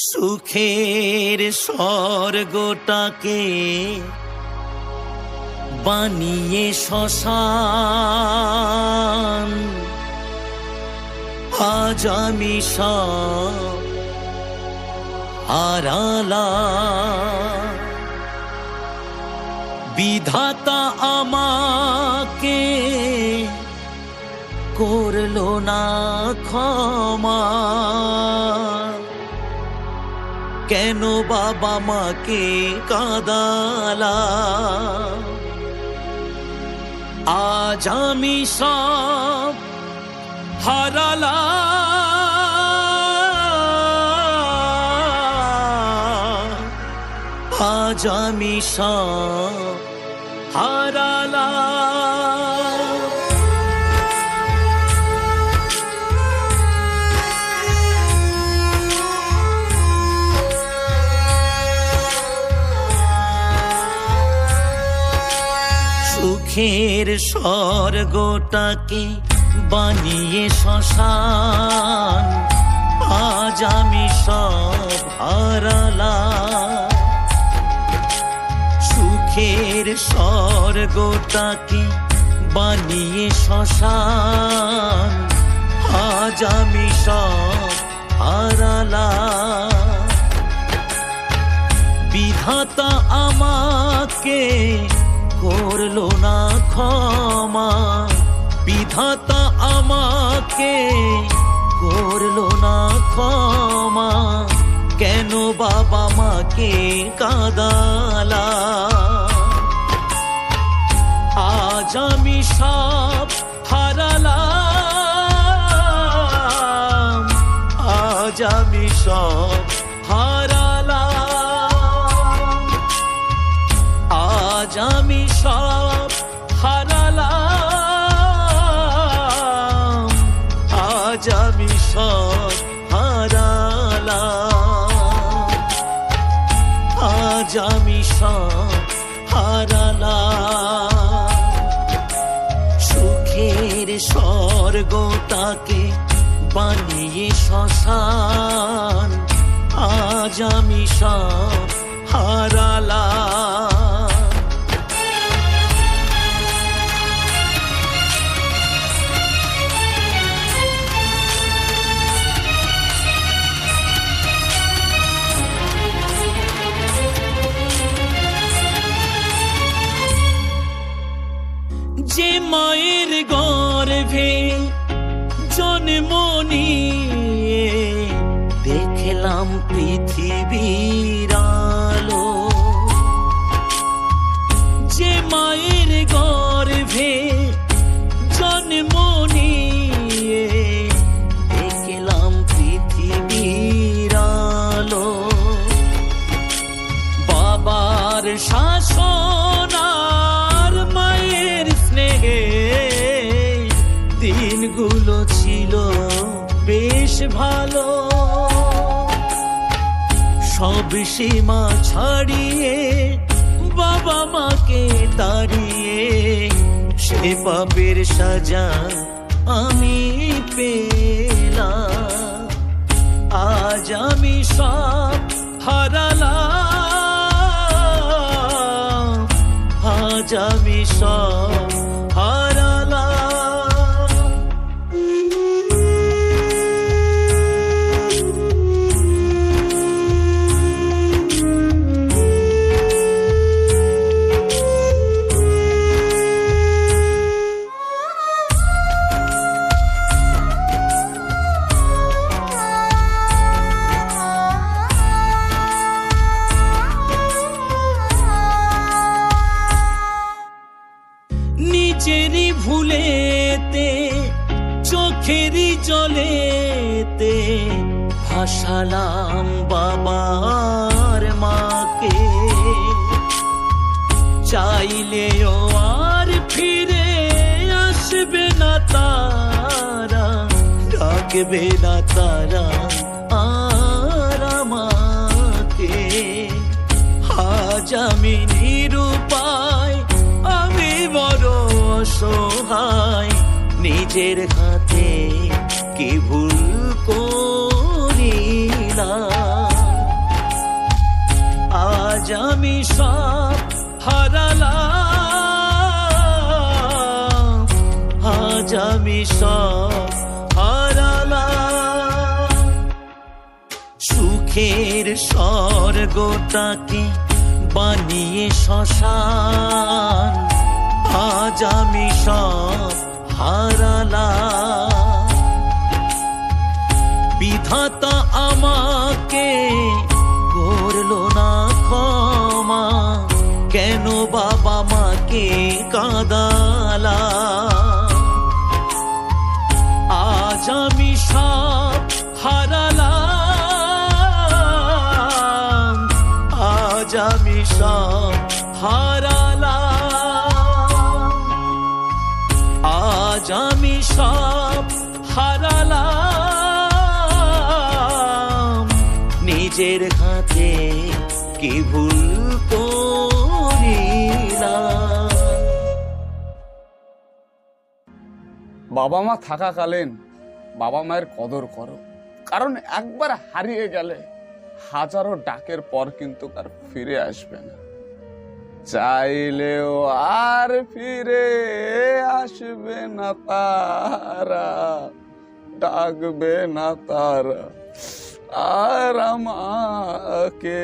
সুখের স্বর্গটাকে বানিয়ে শ্মশান। আজ আমি হারালা। বিধাতা আমাকে করল না ক্ষমা। কেন বাবা মাকে কাদালা? আজ আমি সব হারালা। আজ আমি সব হারালা। সুখের স্বর্গটাকে বানিয়ে শ্মশান। আজ আমি সব হারালা সুখের স্বর্গটাকে বানিয়ে শ্মশান। আজ আমি সব হারালা বিধাতা আমাকে করল না। ক্ষমা বিধাতা আমাকে করল না ক্ষমা। কেন বাবা মাকে কাদালা? আজ আমি সব হারালাম। আজ আমি সব আজ আমি সব সুখের স্বর্গটাকে বানিয়ে শ্মশান আজ আমি সব হারালাম। মায়ের গর্ভে জন্ম দেখলাম পৃথিবীর আলো। যে মায়ের গর্ভে জন্ম নিয়ে দেখলাম পৃথিবীর আলো। বাবার শাসন ভালো। সব সীমা ছাড়িয়ে বাবা মাকে দাঁড়িয়ে সে পাপের সাজা আমি চোখেরই জলেতে ভাসালাম বাবার মাকে। চাইলেও আর ফিরে আসবে না তারা, ডাকবে না তারা আর আমাকে। আজ আমি আমি বড় অসহায় নিজের হাতে কি ভুল আজ আমি সব হারালাম। আজ আমি সব হারালাম। সুখের স্বর্গটাকে বানিয়ে শ্মশান? আজ আমি সব হারালাম বিধাতা আমাকে করল না ক্ষমা। কেন বাবা মাকে কাদালা? আজ আমি সব হারালাম। আজ আমি সব হারালাম সব হারালাম। নিজের হাতে কি ভুল বাবা মা থাকাকালীন বাবা মায়ের কদর করো। কারণ একবার হারিয়ে গেলে হাজারো ডাকের পর কিন্তু আর ফিরে আসবে না। চাইলেও আর ফিরে আসবে না তারা ডাকবে না তারা। আর আমাকে